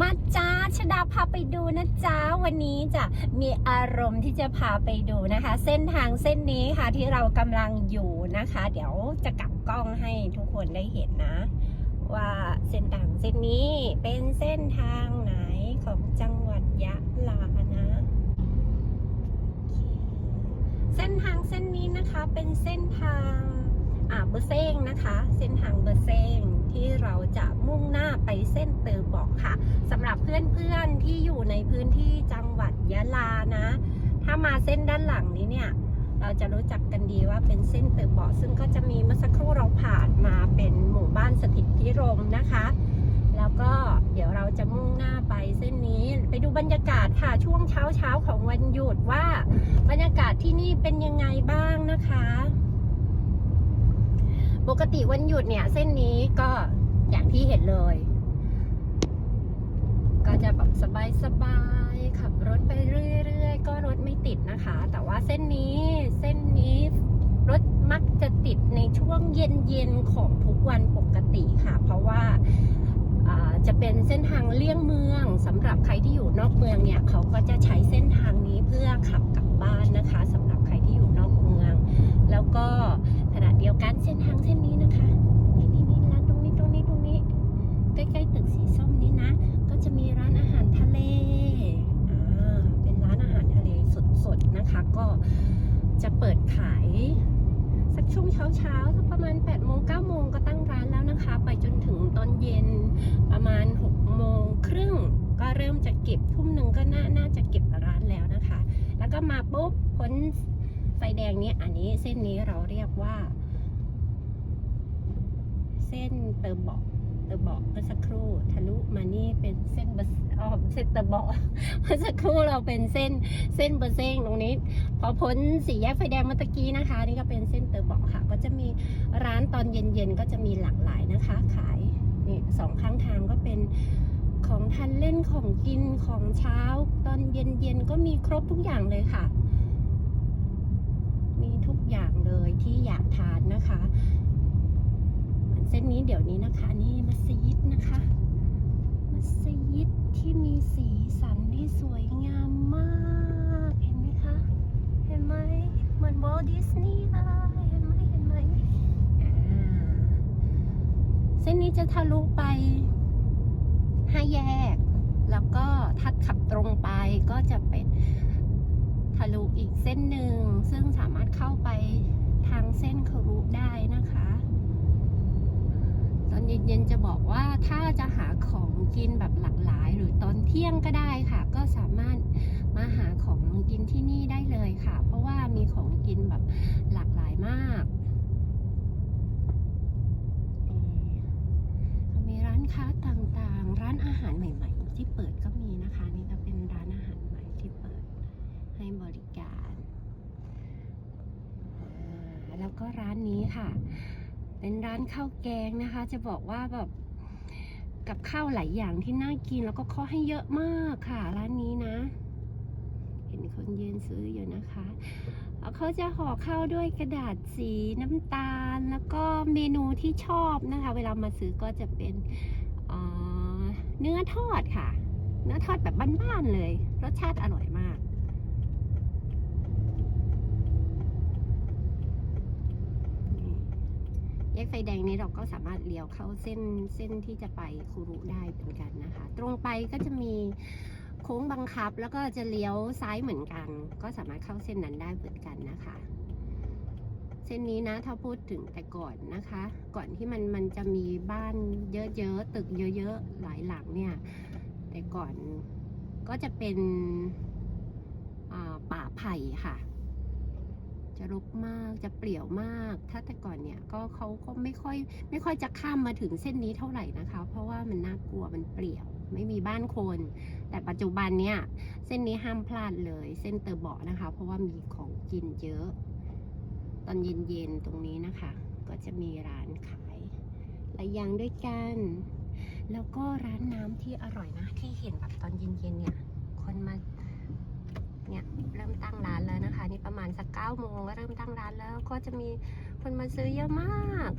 มาจ้าชดาพาไปดูนะจ้าวันนี้จะมีอารมณ์ที่จะพาไปดูนะคะ เส้นทางเส้นนี้ค่ะที่เรากำลังอยู่นะคะ เดี๋ยวจะกลับกล้องให้ทุกคนได้เห็นนะ ว่าเส้นทางเส้นนี้เป็นเส้นทางไหนของจังหวัดยะลานะเส้นทางเส้นนี้นะคะเป็นเส้นทาง เบอร์เซ้งนะคะ เส้นทางเบอร์เซ้งที่เราจะมุ่งหน้าไปเส้นเตอร์บอกค่ะสำหรับเพื่อนๆที่อยู่ในพื้นที่จังหวัดยะลานะ ถ้ามาเส้นด้านหลังนี้เนี่ยเราจะรู้จักกันดีว่าเป็นเส้นเตอร์บาะซึ่งก็จะมีเมื่อสักครู่เราผ่านมาเป็นหมู่บ้านสถิตพิรมนะคะ แล้วก็เดี๋ยวเราจะมุ่งหน้าไปเส้นนี้ไปดูบรรยากาศค่ะช่วงเช้าเช้าๆของวันหยุดว่า บรรยากาศที่นี่เป็นยังไงบ้างนะคะ ปกติวันหยุดเนี่ย เส้นนี้ก็อย่างที่เห็นเลย ก็จะแบบสบายๆขับรถไปเรื่อยๆ ก็รถไม่ติดนะคะ แต่ว่าเส้นนี้เส้นนี้รถมักจะติดในช่วงเย็นๆของทุกวันปกติค่ะ เพราะว่าจะเป็นเส้นทางเลี่ยงเมืองสำหรับใครที่อยู่นอกเมืองเนี่ย เขาก็จะใช้เส้นทางนี้เพื่อขับกลับบ้านนะคะสำหรับใครที่อยู่นอกเมือง แล้วก็ ณะเดียวกันเส้นทางเส้นนี้นะคะนี่นี่นี่ร้านตรงนี้ตรงนี้ตรงนี้ ใกล้ๆตึกสีส้มนี้นะ ก็จะมีร้านอาหารทะเลอ่าเป็นร้านอาหารทะเลสดๆนะคะ ก็จะเปิดขาย สักช่วงเช้าๆสักประมาณ8โมง9โมงก็ตั้งร้านแล้วนะคะ ไปจนถึงตอนเย็นประมาณ6โมงครึ่งก็เริ่มจะเก็บทุ่มหนึ่งก็น่าน่าจะเก็บร้านแล้วนะคะ แล้วก็มาปุ๊บพ้น ไฟแดงนี้อันนี้เส้นนี้เราเรียกว่า เส้นเตอร์เบาะเตอร์เบาะเมื่อสักครู่ทะลุมานี่เป็นเส้นเบะอ๋อเส้นเตอร์เบาะเมื่อสักครู่เราเป็นเส้นเส้นเบอร์เซ้งตรงนี้ พอพ้นสี่แยกไฟแดงเมื่อกี้นะคะ นี่ก็เป็นเส้นเตอร์เบาะค่ะ ก็จะมีร้านตอนเย็นๆก็จะมีหลากหลายนะคะ ขายนี่สองข้างทางก็เป็นของทานเล่นของกินของเช้า ตอนเย็นๆก็มีครบทุกอย่างเลยค่ะ มีทุกอย่างเลยที่อยากทานนะคะเส้นนี้เดี๋ยวนี้นะคะ นี่มัสยิดนะคะ มัสยิดที่มีสีสันที่สวยงามมาก เห็นไหมคะ เห็นไหมเหมือนวอลดิสนีย์เลยเห็นไหมเห็นไหมเส้นนี้จะทะลุไปห้าแยก แล้วก็ถ้าขับตรงไปก็จะเป็น ทะลุอีกเส้นหนึ่ง ซึ่งสามารถเข้าไปทางเส้นคารุได้นะคะ ตอนเย็นๆจะบอกว่าถ้าจะหาของกินแบบหลากหลาย หรือตอนเที่ยงก็ได้ค่ะ ก็สามารถมาหาของกินที่นี่ได้เลยค่ะ เพราะว่ามีของกินแบบหลากหลายมากมีร้านค้าต่างๆ ร้านอาหารใหม่ ๆ ที่เปิดก็มีนะคะ นี่ก็เป็นร้านอาหารใหม่ที่เปิด ให้บริการ แล้วก็ร้านนี้ค่ะ เป็นร้านข้าวแกงนะคะ จะบอกว่าแบบกับข้าวหลายอย่างที่น่ากินแล้วก็ข้อให้เยอะมากค่ะ ร้านนี้นะ เห็นคนยืนซื้ออยู่นะคะเขาจะห่อข้าวด้วยกระดาษสีน้ำตาล แล้วก็เมนูที่ชอบนะคะ เวลามาซื้อก็จะเป็นเเนื้อทอดค่ะ เนื้อทอดแบบบ้านๆเลย รสชาติอร่อยมาก แยก ไฟแดงนี้เราก็สามารถเลี้ยวเข้าเส้นเส้นที่จะไปคูรุได้เหมือนกันนะคะ ตรงไปก็จะมีโค้งบังคับแล้วก็จะเลี้ยวซ้ายเหมือนกัน ก็สามารถเข้าเส้นนั้นได้เหมือนกันนะคะ เส้นนี้นะถ้าพูดถึงแต่ก่อนนะคะ ก่อนที่มันมันจะมีบ้านเยอะๆตึกเยอะๆหลายหลังเนี่ย แต่ก่อนก็จะเป็นป่าไผ่ค่ะ จะรกมากจะเปลี่ยวมาก ถ้าแต่ก่อนเนี่ยก็เขาก็ไม่ค่อยไม่ค่อยจะข้ามมาถึงเส้นนี้เท่าไหร่นะคะ เพราะว่ามันน่ากลัวมันเปลี่ยว ไม่มีบ้านคน แต่ปัจจุบันเนี่ยเส้นนี้ห้ามพลาดเลย เส้นเตอร์เบาะนะคะ เพราะว่ามีของกินเยอะ ตอนเย็นๆตรงนี้นะคะ ก็จะมีร้านขายหลายอย่างด้วยกัน แล้วก็ร้านน้ำที่อร่อยนะที่เห็นแบบตอนเย็นๆเนี่ยคนมา เนี่ยเริ่มตั้งร้านแล้วนะคะ นี่ประมาณสักเก้าโมงก็เริ่มตั้งร้านแล้ว ก็จะมีคนมาซื้อเยอะมาก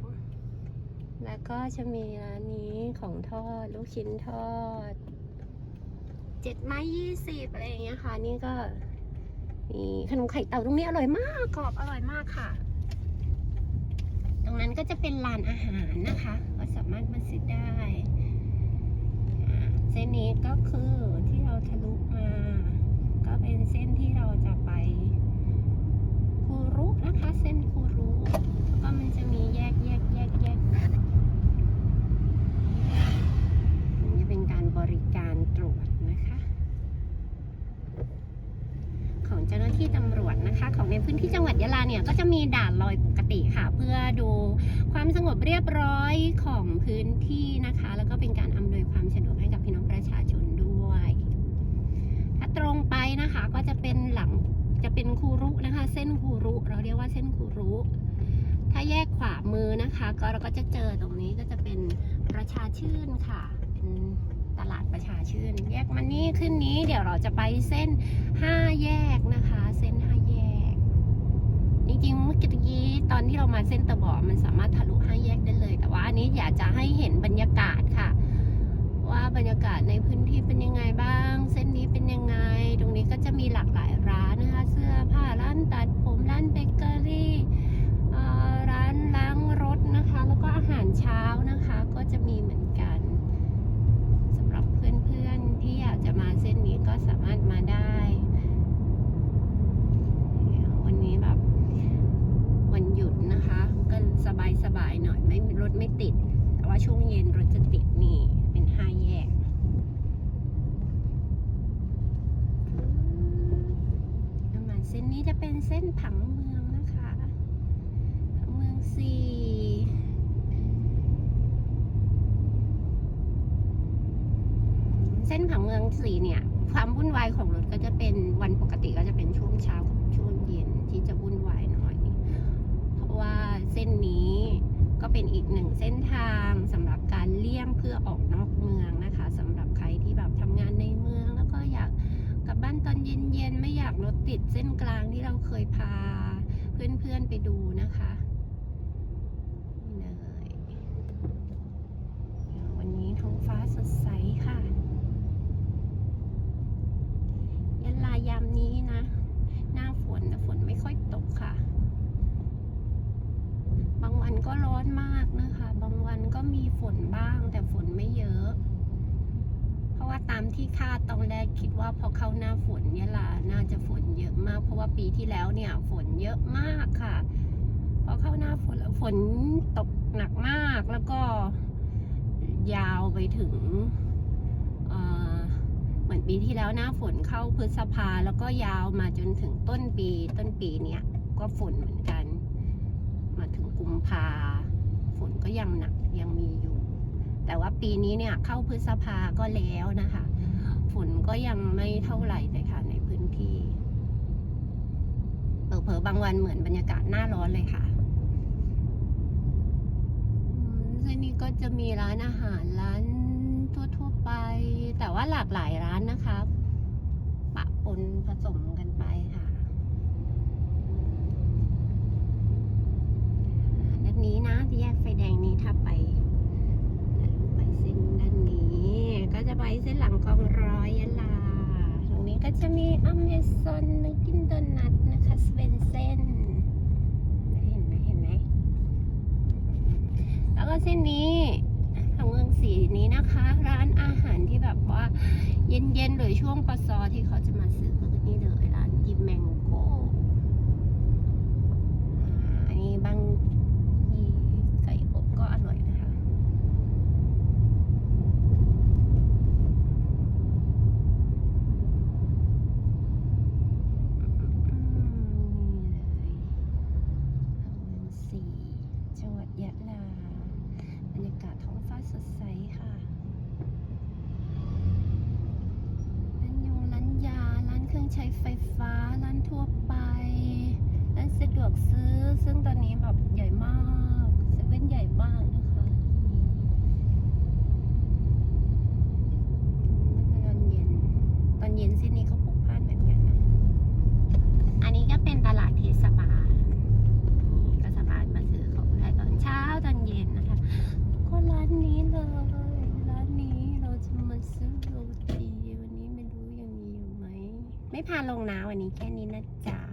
แล้วก็จะมีร้านนี้ของทอดลูกชิ้นทอดเจ็ดไม้ยี่สิบอะไรอย่างเงี้ยค่ะ นี่ก็มีขนมไข่เต่าตรงนี้อร่อยมากกรอบอร่อยมากค่ะ ตรงนั้นก็จะเป็นลานอาหารนะคะ ก็สามารถมาซื้อได้เส้นนี้ก็คือที่เราทะลุ ก็เป็นเส้นที่เราจะไปคูรุนะคะ เส้นคูรุแล้วก็มันจะมีแยกแยกแยกแยกมันจะเป็นการบริการตรวจนะคะ ของเจ้าหน้าที่ตำรวจนะคะ ของในพื้นที่จังหวัดยะลาเนี่ยก็จะมีด่านลอยปกติค่ะ เพื่อดูความสงบเรียบร้อยของพื้นที่ ประชาชื่น แยกมันนี่ขึ้นนี้เดี๋ยวเราจะไปเส้นห้าแยกนะคะ เส้นห้าแยก จริงๆเมื่อกี้ตอนที่เรามาเส้นตะบอมันสามารถทะลุห้าแยกได้เลย แต่ว่าอันนี้อยากจะให้เห็นบรรยากาศค่ะ ว่าบรรยากาศในพื้นที่เป็นยังไงบ้าง เส้นนี้เป็นยังไง ตรงนี้ก็จะมีหลากหลายร้านนะคะ เสื้อผ้าร้านตัดผมร้านเบเกอรี่เอ่อร้านล้างรถนะคะ แล้วก็อาหารเช้านะคะ ก็จะมีเหมือนกันสำหรับเพื่อนๆที่อยากจะมาเส้นนี้ก็สามารถมาได้ วันนี้แบบวันหยุดนะคะ ก็สบายสบายๆหน่อยไม่รถไม่ติด แต่ ว่าช่วงเย็นรถจะติดนี่ เป็นห้าแยกประมาณเส้นนี้จะเป็นเส้นผังเมืองนะคะผังเมืองสี่เส้นผังเมืองสี่เนี่ย ความวุ่นวายของรถก็จะเป็นวันปกติก็จะเป็นช่วงเช้ากับช่วงเย็นที่จะวุ่นวายหน่อย เพราะว่าเส้นนี้ ก็เป็นอีกหนึ่งเส้นทางสำหรับการเลี่ยงเพื่อออกนอกเมืองนะคะสำหรับใครที่แบบทำงานในเมือง แล้วก็อยากกลับบ้านตอนเย็นๆไม่อยากรถติดเส้นกลางที่เราเคยพาเพื่อนๆไปดูนะคะนี่เลยวันนี้ท้องฟ้าสดใสค่ะยะลายามนี้นะ หน้าฝนแต่ฝนไม่ค่อยตกค่ะ บางวันก็ร้อนมากนะคะ บางวันก็มีฝ นบ้าง แต่ฝนไม่เยอะ เพราะว่าตามที่คาดตอนแรกคิดว่าพอเข้าหน้าฝนยะลาน่าจะฝนเยอะมาก เพราะว่าปีที่แล้วเนี่ย ฝนเยอะมากค่ะ พอเข้าหน้าฝนแล้วฝนตกหนักมากแล้วก็ยาวไปถึงเเหมือนปีที่แล้วหน้าฝนเข้าพฤษภาแล้วก็ยาวมาจนถึงต้นปีต้นปีเนี้ยก็ฝนเหมือนกัน มาถึงกุมภาฝนก็ยังหนักยังมี แต่ว่าปีนี้เนี่ยเข้าพฤษภาก็แล้วนะคะ ฝนก็ยังไม่เท่าไหร่เลยค่ะในพื้นที่เผลอๆบางวันเหมือนบรรยากาศหน้าร้อนเลยค่ะอืมเส้นนี้ก็จะมีร้านอาหารร้านทั่วๆไป แต่ว่าหลากหลายร้านนะคะ ปะปนผสมกันไปค่ะด้านนี้นะที่แยกไฟแดงนี้ถ้าไปไปเส้นด้านนี้ ก็จะไปเส้นหลังกองร้อยยะลา ตรงนี้ก็จะมี อเมซอนกินโดนัทนะคะสเวนเซนเห็นไหมเห็นไหมแล้วก็เส้นนี้ทางเมืองสีนี้นะคะ ร้านอาหารที่แบบว่า เย็นๆหรือช่วงปะซอที่เขาจะมาซื้อก็คือนี่เลยร้านกิมแมงโก้อันนี้บางทีไก่อบก็อร่อยนะคะ อืมนี่เลยทางเมืองสีจังหวัดยะลา บรรยากาศท้องฟ้าสดใสค่ะ ร้านยงร้านยา ร้านเครื่อง ใช้ไฟฟ้าร้านทั่วไปร้านสะดวกซื้อ ซึ่งตอนนี้แบบใหญ่มากเซเว่นใหญ่มากนะคะแล้วก็ตอนเย็นตอนเย็นที่นี่ก็พลุกพล่านเหมือนกันนะ อันนี้ก็เป็นตลาดเทศบาลนี่ก็สามารถมาซื้อของได้ตอนเช้าตอนเย็นนะคะ ก็ร้านนี้เลย ร้านนี้เราจะมาซื้อโรตีวันนี้เมนู่พาลงนะวันนี้แค่นี้นะจ๊ะ